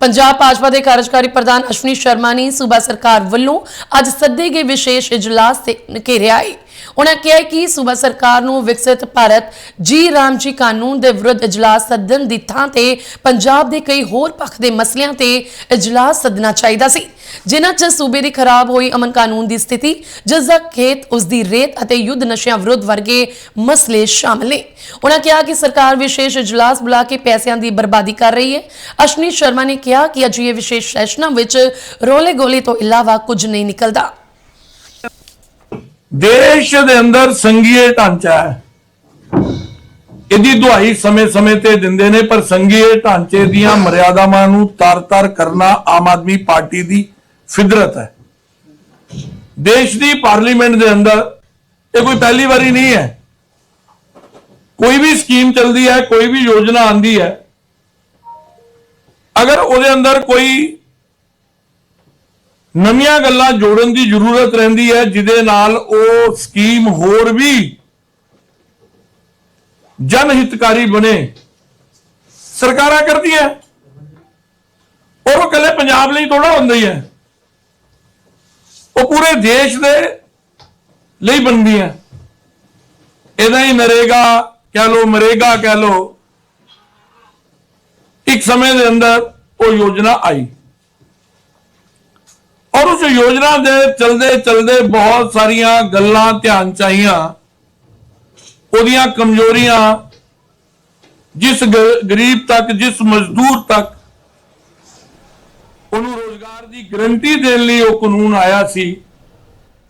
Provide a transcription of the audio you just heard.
ਪੰਜਾਬ ਭਾਜਪਾ ਦੇ ਕਾਰਜਕਾਰੀ ਪ੍ਰਧਾਨ ਅਸ਼ਵਨੀ ਸ਼ਰਮਾ ਨੇ ਸੂਬਾ ਸਰਕਾਰ ਵੱਲੋਂ ਅੱਜ ਸੱਦੇ ਗਏ ਵਿਸ਼ੇਸ਼ ਇਜਲਾਸ ਤੇ ਘੇਰਿਆ ਹੈ ਉਹਨਾਂ ਕਿਹਾ ਕਿ ਸੂਬਾ ਸਰਕਾਰ ਨੂੰ ਵਿਕਸਿਤ ਭਾਰਤ ਜੀ ਰਾਮ ਜੀ ਕਾਨੂੰਨ ਦੇ ਵਿਰੁੱਧ ਇਜਲਾਸ ਸੱਦਣ ਦੀ ਥਾਂ ਤੇ ਪੰਜਾਬ ਦੇ ਕਈ ਹੋਰ ਪੱਖ ਦੇ ਮਸਲਿਆਂ ਤੇ ਇਜਲਾਸ ਸੱਦਣਾ ਚਾਹੀਦਾ ਸੀ। ਜਿਨ੍ਹਾਂ 'ਚ ਸੂਬੇ ਦੀ ਖਰਾਬ ਹੋਈ ਅਮਨ ਕਾਨੂੰਨ ਦੀ ਸਥਿਤੀ, ਜਿਸ ਦਾ ਖੇਤ, ਉਸ ਦੀ ਰੇਤ ਅਤੇ ਯੁੱਧ ਨਸ਼ਿਆਂ ਵਿਰੁੱਧ ਵਰਗੇ ਮਸਲੇ ਸ਼ਾਮਲ ਨੇ। ਉਹਨਾਂ ਕਿਹਾ ਕਿ ਸਰਕਾਰ ਵਿਸ਼ੇਸ਼ ਇਜਲਾਸ ਬੁਲਾ ਕੇ ਪੈਸਿਆਂ ਦੀ ਬਰਬਾਦੀ ਕਰ ਰਹੀ ਹੈ। ਅਸ਼ਨੀ ਸ਼ਰਮਾ ਨੇ ਕਿਹਾ ਕਿ ਅਜਿਹੇ ਵਿਸ਼ੇਸ਼ ਸੈਸ਼ਨਾਂ ਵਿੱਚ ਰੋਲੇ ਗੋਲੇ ਤੋਂ ਇਲਾਵਾ ਕੁਝ ਨਹੀਂ ਨਿਕਲਦਾ। ਦੇਸ਼ ਦੇ ਅੰਦਰ ਸੰਘੀਏ ਢਾਂਚਾ ਹੈ। ਇਹਦੀ ਦੁਹਾਈ ਸਮੇਂ-ਸਮੇਂ ਤੇ ਦਿੰਦੇ ਨੇ, ਪਰ ਸੰਘੀਏ ਢਾਂਚੇ ਦੀਆਂ ਮਰਿਆਦਾਵਾਂ ਨੂੰ ਤਾਰ ਤਾਰ ਕਰਨਾ ਆਮ ਆਦਮੀ ਪਾਰਟੀ ਦੀ ਫਿਦਰਤ ਹੈ। ਦੇਸ਼ ਦੀ ਪਾਰਲੀਮੈਂਟ ਦੇ ਅੰਦਰ ਇਹ ਕੋਈ ਪਹਿਲੀ ਵਾਰੀ ਨਹੀਂ ਹੈ। ਕੋਈ ਵੀ ਸਕੀਮ ਚੱਲਦੀ ਹੈ, ਕੋਈ ਵੀ ਯੋਜਨਾ ਆਂਦੀ ਹੈ। ਅਗਰ ਉਹਦੇ ਅੰਦਰ ਕੋਈ ਨਵੀਆਂ ਗੱਲਾਂ ਜੋੜਨ ਦੀ ਜ਼ਰੂਰਤ ਰਹਿੰਦੀ ਹੈ, ਜਿਹਦੇ ਨਾਲ ਉਹ ਸਕੀਮ ਹੋਰ ਵੀ ਜਨ ਹਿਤਕਾਰੀ ਬਣੇ। ਸਰਕਾਰਾਂ ਕਰਦੀਆਂ। ਔਰ ਉਹ ਇਕੱਲੇ ਪੰਜਾਬ ਲਈ ਥੋੜਾ ਹੁੰਦੀ ਹੈ ਉਹ ਪੂਰੇ ਦੇਸ਼ ਦੇ ਲਈ ਬਣਦੀਆਂ। ਇਹਦਾ ਹੀ ਨਰੇਗਾ ਕਹਿ ਲੋ ਮਰੇਗਾ, ਕਹਿ ਲੋ ਇੱਕ ਸਮੇਂ ਦੇ ਅੰਦਰ ਉਹ ਯੋਜਨਾ ਆਈ। ਔਰ ਉਸ ਯੋਜਨਾ ਦੇ ਚਲਦੇ ਚਲਦੇ ਬਹੁਤ ਸਾਰੀਆਂ ਗੱਲਾਂ ਧਿਆਨ ਚ ਆਈਆਂ। ਉਹਦੀਆਂ ਕਮਜ਼ੋਰੀਆਂ, ਜਿਸ ਗਰੀਬ ਤੱਕ, ਜਿਸ ਮਜ਼ਦੂਰ ਤੱਕ, ਉਹਨੂੰ ਰੋਜ਼ਗਾਰ ਦੀ ਗਰੰਟੀ ਦੇਣ ਲਈ ਉਹ ਕਾਨੂੰਨ ਆਇਆ ਸੀ।